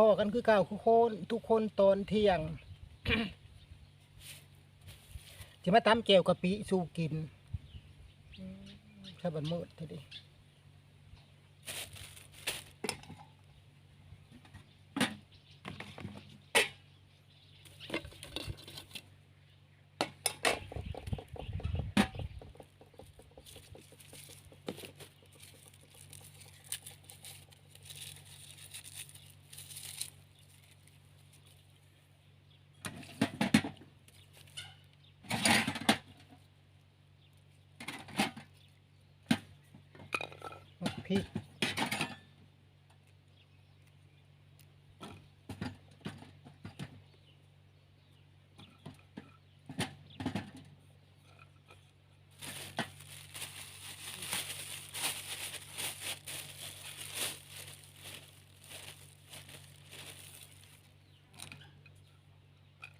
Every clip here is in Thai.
พ่อกันคือเก่าทุกคนทุกคนตอนเที่ยงสิมาตำแก้วกะปิสู่กินถ้าบันมืดทีเดีพริก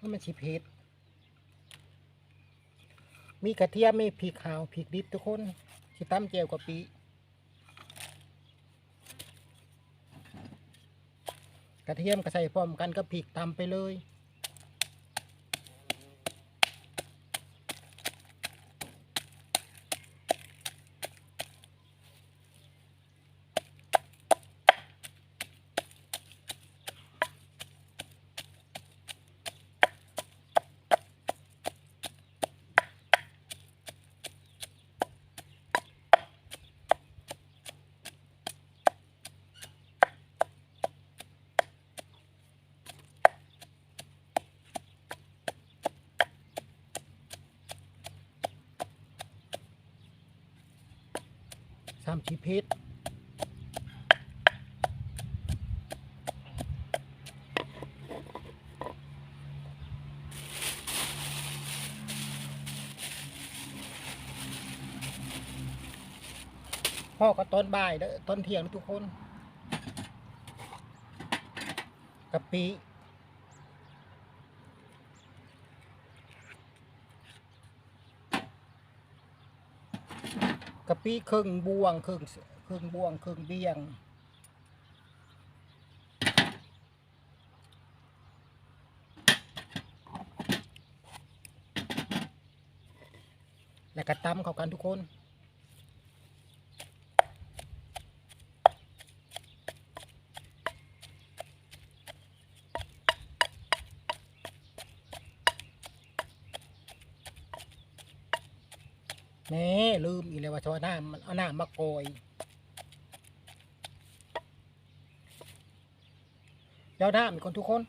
ให้ มันชิเผ็ดมีกระเทียมมีพริกขาวพริกดิบทุกคนสิต้ำเจียวกะปิกระเทียมก็ใส่พร้อมกันกับพริกตำไปเลยามชีเพชรพ่อก็ต้นบ่ายต้นเที่ยงนทุกคนกะปิะปิครึ่งบวงครึ่งครึ่งบวงครึ่งเบี้ยงแล้วก็ตำเข้ากันทุกคน แม่ลืมอีกเลยว่าชอน้ำมันเอาน้ำมาโกยเจ้าน้ำอีคนทุกคน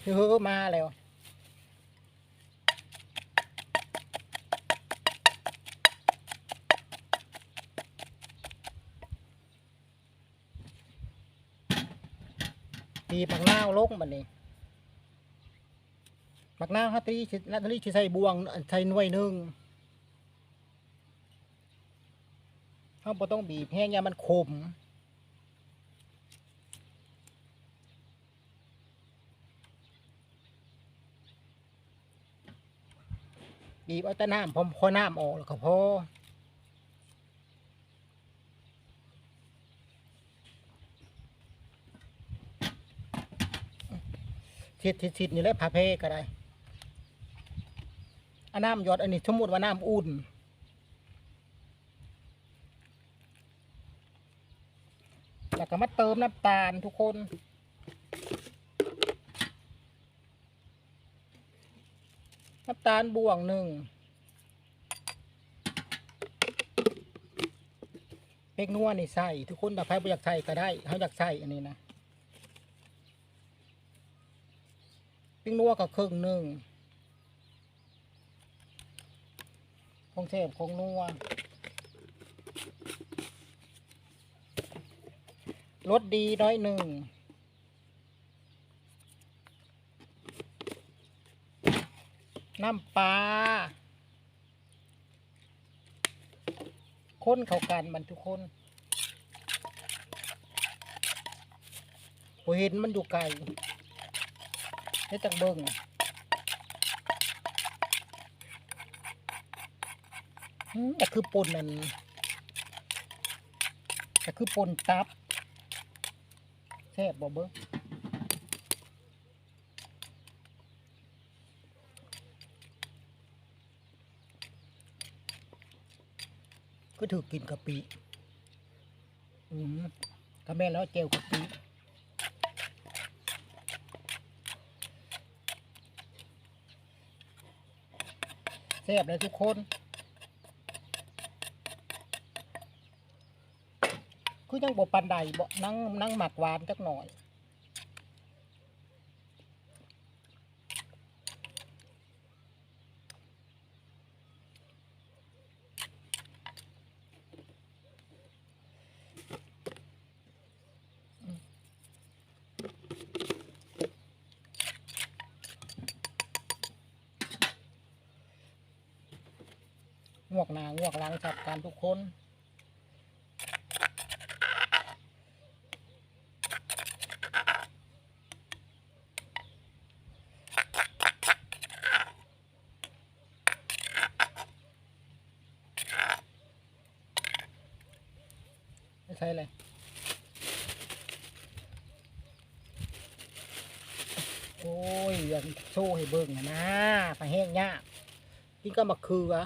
เฮ้อมาแล้ว ตีปักนาวลงมันนี่ปักนาวฮัตตีนัตตีที่ใส่บวงใส่หน่วยหนึ่งเขาบ่ต้องบีบแห้งยามันขมบีบเอาแต่น้ำพอพอน้ำออกแล้วก็พอ ชิดชิดชิดนี่เลยพาเพก็ได้อันน้ำหยอดอันนี้สมมติว่าน้ำอุ่นแล้วก็มาเติมน้ำตาลทุกคน น้ำตาลบวงหนึ่งเป็กนัวนี่ใส่ทุกคนถ้าใครบ่อยากใส่ก็ได้เขาอยากใส่อันนี้นะ ป็กนัวก็ครึ่งหนึ่งของเทพของนัวรสดีน้อยหนึ่งน้ำปลาค้นเข้ากันมันทุกคนผมเห็นมันอยู่ไกล เดี๋ยวจักเบิ้งแต่คือปนนั่นแต่คือปนตับแทบบอเบิ้งก็ถือกินกะปิ อืมกะแม่แล้วเจลกะปิ ซ่บเลยทุกคน คือยังบ่ปันใดบ่นั่งนั่งหมักหวานจักหน่อย งวกหนางวกหลังจับกันทุกคนไม่ใช่เลยโอ้ยยังโซ่ให้เบิ่งอะนะไปแห้งยากกินก็มาคืออะ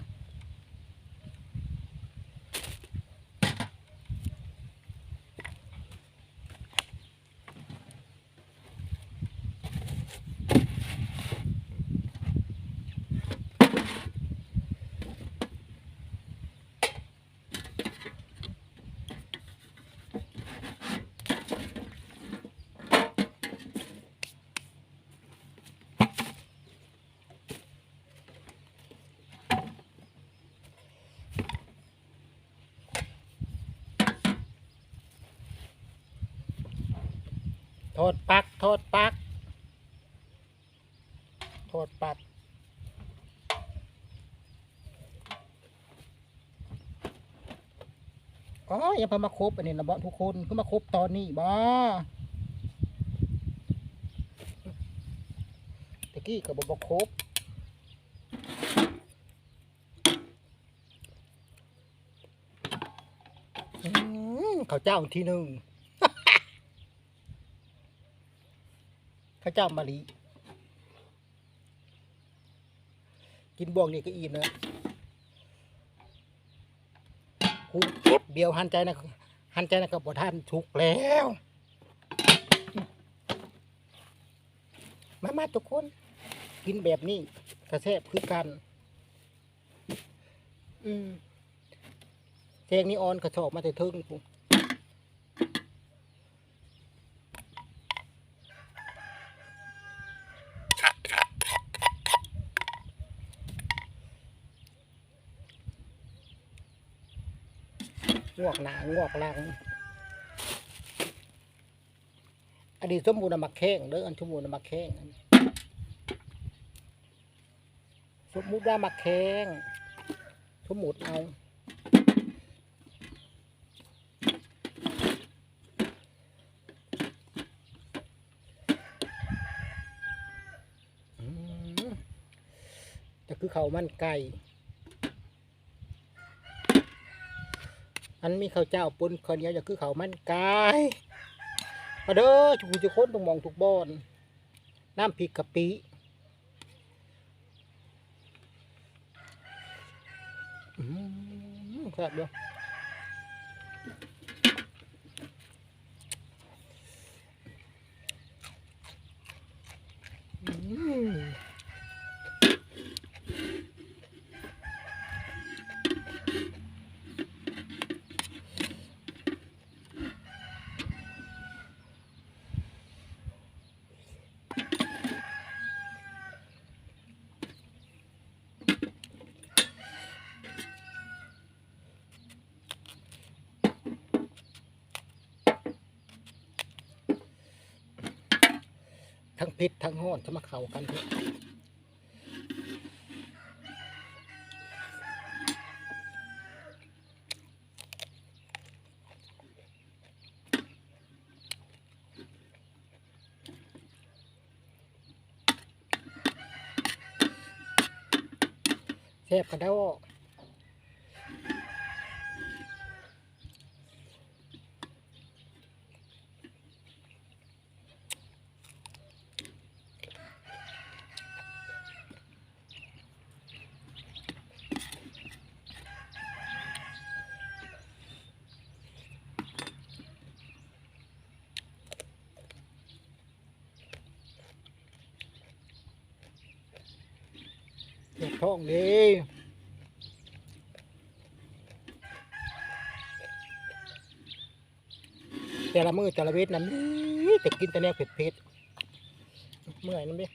ษปัก โทษปัก โทษปักอ๋ออย่าพามาครบอันนี้นะบ่ทุกคนก็มาครบตอนนี้บ่ตะกี้ก็บ่บ่ครบอืมข้าวเจ้าทีหนึ่ง ข้าวเจ้ามะลิกินบวงนี่ก็อิ่มนะหูเก็บเดียวหันใจนะหันใจนะกับบท่านทุกแล้ว มามาทุกคน กินแบบนี้กระแทบคือกัน อืมแจงนี่ออนกระสอบมาแต่ทึ่งกู งวกหนางวกหลังอันนี้สมบูรณ์มาแข้งเด้ออันสมบูรณ์มาแข้งสมมุติว่ามาแข้งสมมุติเอาแต่คือเขามันไก่ อันมีข้าวเจ้าปนคนเดียวจะคือเขาวมันไก่มาเด้อจุกจุกคนตรงมองทุกบอนน้ำพริกกะปิอืมครับเด้ออืม ทั้งเผ็ดทั้งห้อนจะมาเขากันเถอะแซ่บกันได้ว เจ็บท้องเด้แต่ละมือแต่ละเวทนั้นมีแต่กินแต่แนวเผ็ดๆเมื่อยนั่นเด้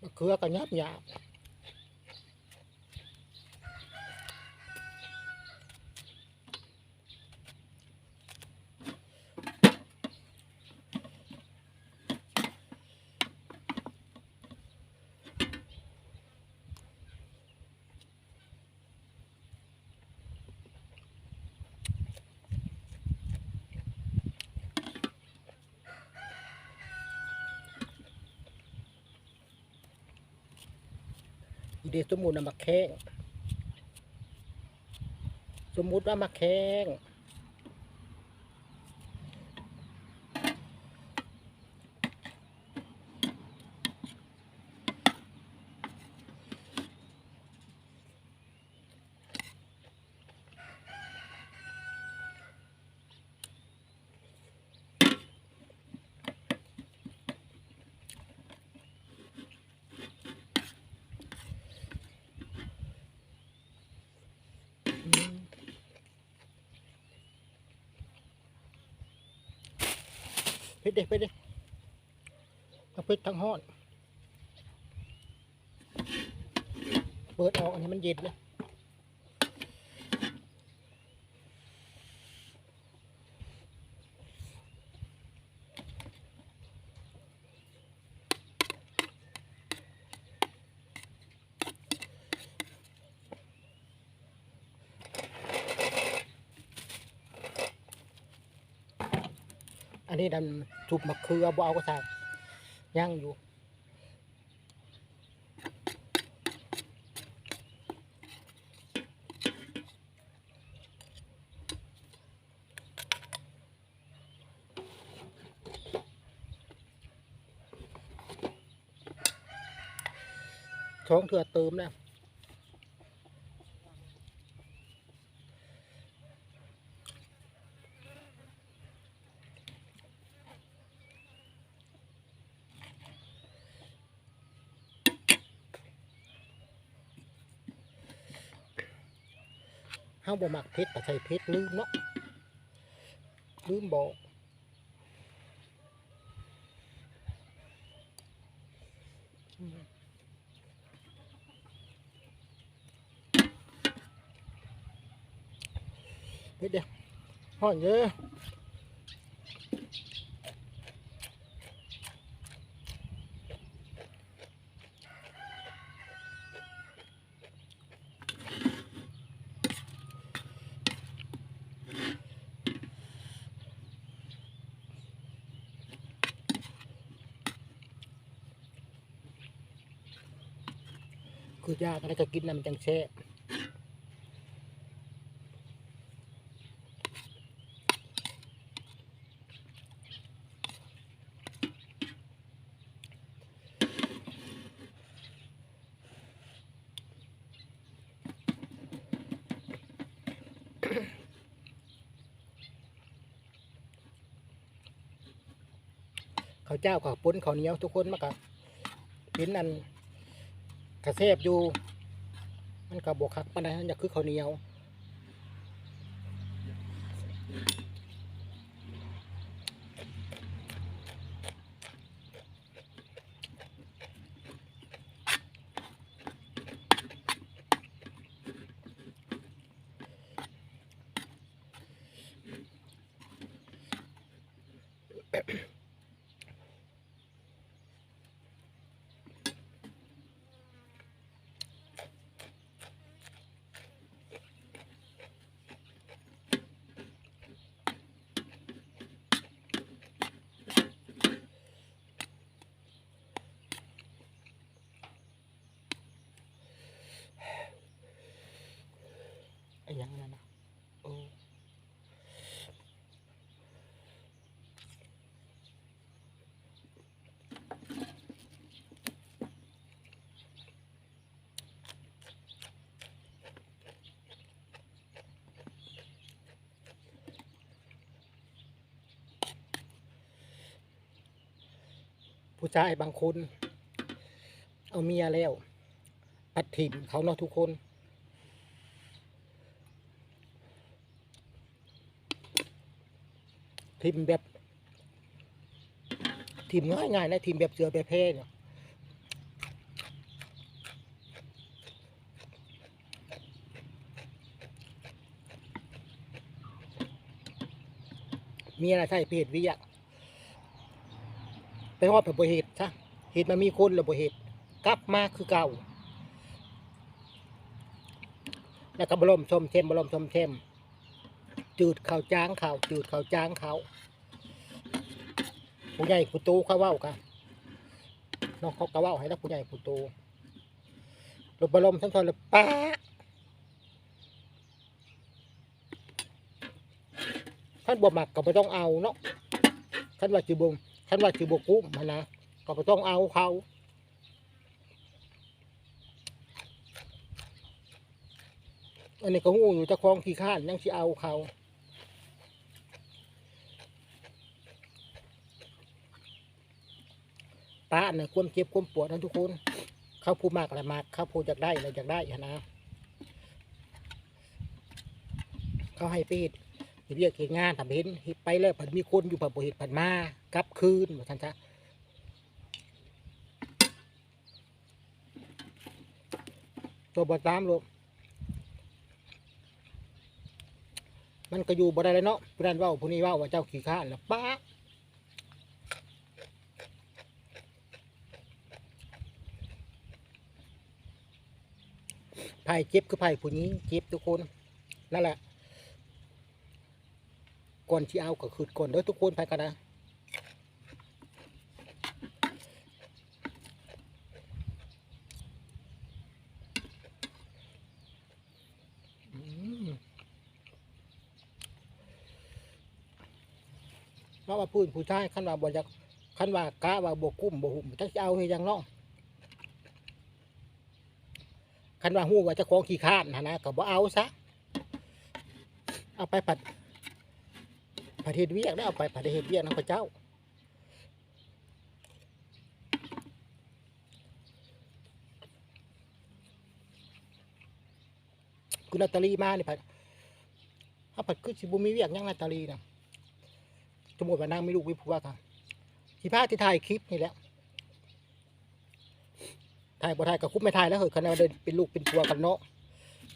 มะเขือก็ยับหยาบอี เดสมมุติน่ะมาแข้งสมมุติว่ามาแข้งอืม เพชรเด็เพชรเด็กทั้งเพชรทั้งห้อนเปิดออกอันนี้มันเย็นเลย นี้ดันสุบมะเขือบ่เอาก็ใส่ย่างอยู่ท้องเถื่อเติมนะห้าบ่มักเพชรแต่ใส่เพชรลืมเนาะลืมบอกอืมนิดเดียวห่อนเยอะ คือยากอะไรก็กินน้ำมันจังแช่ข้าวเจ้ากับปุ้นข้าวเหนียวทุกคนมากับเห็นอัน กระเซบอยู่ มันกับบวคักปันใดอยากคือข้าวเหนียว ผู้ชายบางคน เอาเมียแล้วปัดถิ่มเขาเนาะทุกคน ทิมแบบ ทิมง่ายๆนะทิมแบบเสือแบบแพ้เนี่ยมีอะไรใช่เพจวิยะ ไปฮอดแบบบเหตุซะเหตุมันมีคนแล้วบเหตุกลับมาคือเก่า แล้วก็บรมชมเทมบรมชมเทมจืดข้าวจ้างข้าวจืดข้าวจ้างข้าวผู้ใหญ่ผู้โตเขาว้ากันน้องเขาก็ว้าให้แล้วผู้ใหญ่ผู้โตรบบรมทั้งทอนเลยป้าท่านบ่มักก็ไม่ต้องเอาเนาะท่านว่าจืบง ท่านว่าจืบกุ้มันนะก็ไม่ต้องเอาเขาอันนี้ก็หูอยู่เจะคลองขี้ข้านยังสิเอาเขาป้าเนี่ยควมเจ็บควมปวดนะทุกคน เขาผู้มากอะไรมากเขาผู้อยากได้อะไรอยากได้นะ เขาให้ไป เฮ็ดเรียกเหตุงานทำเห็นเฮ็ดไปแล้วผันมีคนอยู่ผันบ่เห็ดผันมากลับคืนว่าท่านจ้ะตัวบตามลูกมันก็อยู่บ่ได้เลยเนาะผู้นั้นว่าผู้นี้ว่าว่าเจ้าขี้ข้าแล้วป้าไผ่เจ็บคือไผ่ผู้นี้เจ็บทุกคนนั่นแหละ ก่อนที่เอาก็คือก่อนเด้อทุกคนไปกันนะเพราะว่าพื้นผู้ชายคันว่าบ่อยากคันว่ากะว่าบ่กุ้มบ่หุ่มจักจะเอาเฮ็ดหยังเนาะคันว่าฮู้ว่าจะของขี้ข้านนะนะก็บ่เอาซะเอาไปผัด ผัดเฮ็ดเวียกแล้เอาไปผัดเฮ็ดเวียกนะพระเจ้าคุณนาตาลีมาเนี่ยผัดเอาผัดคือสิบ่มีเวียกยังนาตาลีนะสมมติว่านางไม่ลูกวิผัวค่ะที่พาที่ถ่ายคลิปนี่แหละถ่ายบ่ถ่ายกับคุบไม่ถ่ายแล้วเหอะคะแนนเดินเป็นลูกเป็นผัวกันเนาะ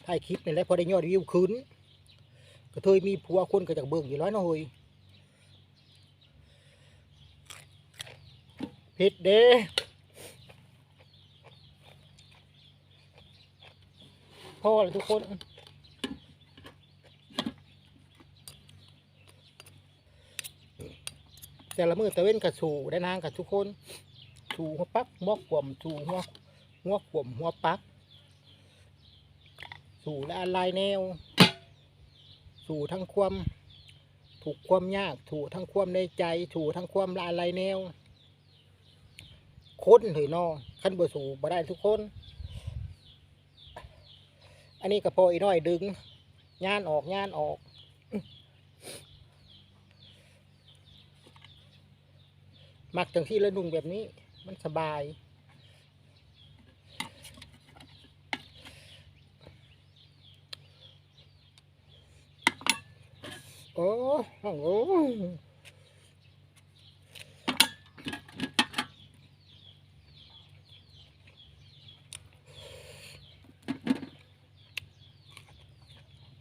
ถ่ายคลิปนี่แหละพอได้ยอดวิวคืนก็เธยมีผัวคนก็จากเบิ่งอยู่ร้อยเนาะเฮ้ย ผิดเด้พ่อเลยทุกคนแต่ละมือตะเว้นกับสู่ได้นางกับทุกคนสูหัวปักหัวขวมสูหัวหัวขวมหัวปัก สูและอะไรแนว สู่ทั้งความ ถูกความยาก ถูกทั้งความในใจ ถูกทั้งความละอะไรแนว คนเถยนอขั้นบ่สู่บ่ได้ทุกคน อันนี้ก็พออีน้อยดึงงานออกงานออกมักจังที่แล้วนุ่งแบบนี้ มันสบายโอ้โห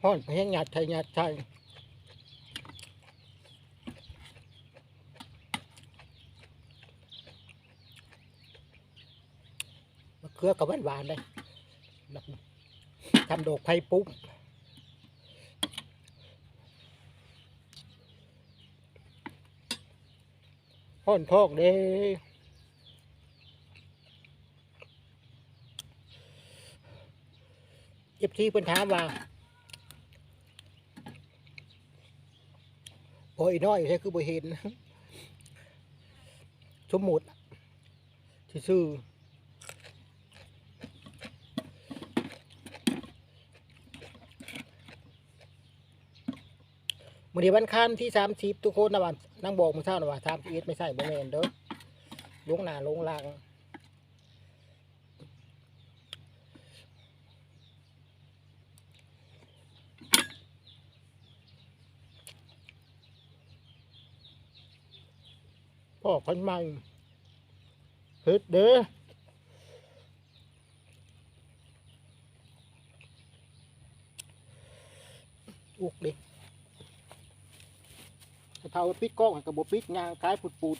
ห้อนไปให้หยาดไทยหยาดไทยมะเขือกับหวานๆเลยทำดอกไผ่ปุ๊บห้อนทอกเด้เจ็บที่เพิ่นถามว่า อ้ยน้อยใช่คือบ่เห็นสมมุติที่ซื้อมื่อนี้วันคันที่สามสิบทุกคนนะวันนั่งบอกมือเช้านะว่าสามสิบเอ็ดไม่ใช่บ่แมนเด้อลงหนาลงหลัง พ่อคนใหม่เฮ็ดเด้ออุกดิเท่าปิดกล้องกับบปิดงานคล้ายปุดปูด